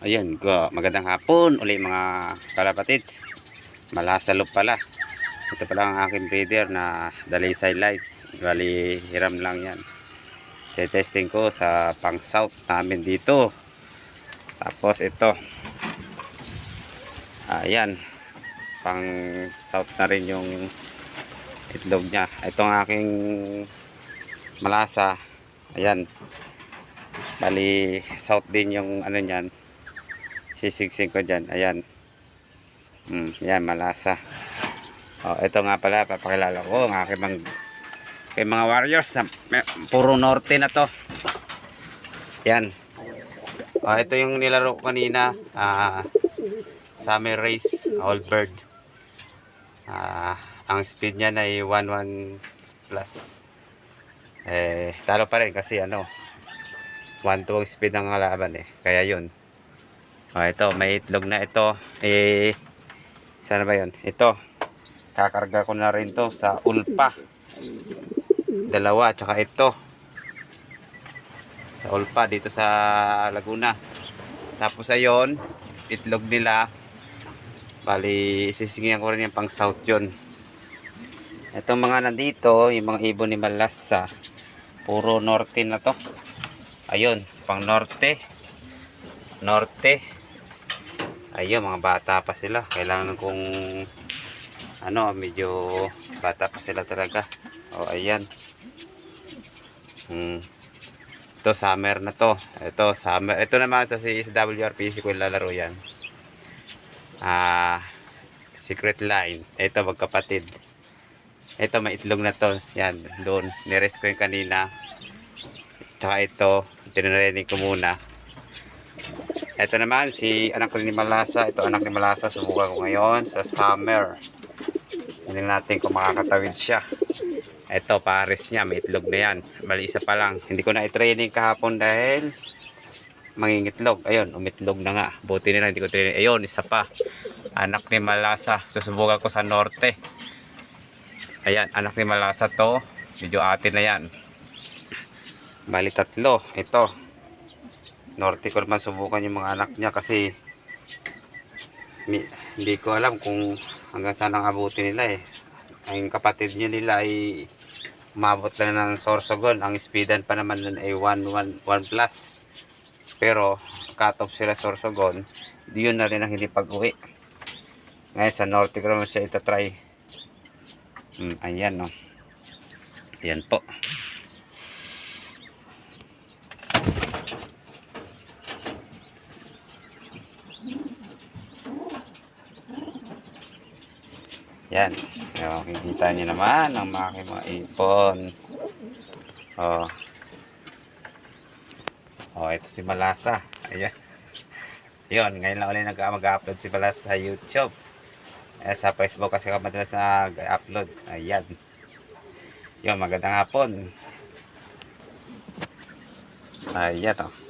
Ayun, go. Magandang hapon uli mga kalapatids. Malasalop pala. Ito pala ang aking breeder na dalisay light. Bali, hiram lang yan. testing ko sa pang south namin dito. Tapos ito. Ayan. Pang south na rin yung itlog niya. Ito ang aking malasa. Ayan. Bali, south din yung ano niyan sisigsing ko dyan. Ayan. Hmm, yan, malasa. Oh, ito nga pala, papakilala ko ang aking mga, kay mga warriors puro norte na to. Yan. Oh, ito yung nilaro ko kanina. Ah, summer race, all bird. Ah, ang speed niya ay 11 plus. Eh, talo pa rin kasi ano, 1 2 ang speed ng kalaban eh. Kaya yun. Oh, ito, may itlog na ito. Eh, sana ba yun? Ito. Kakarga ko na rin to sa ulpa. Dalawa, tsaka ito. Sa ulpa, dito sa Laguna. Tapos ayon, itlog nila. Bali, sisingihan ko rin yung pang south yun. Itong mga nandito, yung mga ibon ni Malasa, puro norte na to. Ayun, pang norte. Norte. Ayun, mga bata pa sila. Kailangan kong ano, medyo bata pa sila talaga. O, ayan. Hmm. Ito, summer na to. Ito, summer. Ito naman sa CSWRPC ko ilalaro yan. Ah, secret line. Ito, magkapatid. Ito, may itlog na to. Yan, doon. Nirest ko yung kanina. Tsaka ito, tinarinig ko muna. Ito naman, si anak ni Malasa. Ito anak ni Malasa. Subukan ko ngayon sa summer. Hindi natin kung makakatawid siya. Ito, pares niya. May itlog na yan. Bali, isa pa lang. Hindi ko na i-training kahapon dahil mangingitlog. Ayun, umitlog na nga. Buti nila, hindi ko training. Ayun, isa pa. Anak ni Malasa. Susubukan ko sa norte. Ayan, anak ni Malasa to. Medyo atin na yan. Bali, tatlo. Ito norte ko naman subukan yung mga anak niya kasi mi, hindi ko alam kung hanggang saan ang abutin nila eh. Ang kapatid niya nila ay umabot lang ng Sorsogon. Ang speedan pa naman nun ay 1, 1, 1 plus. Pero cut off sila Sorsogon yun na rin ang hindi pag uwi ngayon sa norte ko naman siya itatry. Hmm, ayan no. Ayan po Yan. Yung, kita niyo naman ang aking mga ipon. Oh. Oh, ito si Malasa. Ayan. Yun, ngayon lang ulit nag- mag-upload si Malasa sa YouTube. Eh, sa Facebook kasi ako madalas nag-upload. Ayan. Yun, magandang hapon. Ayan oh.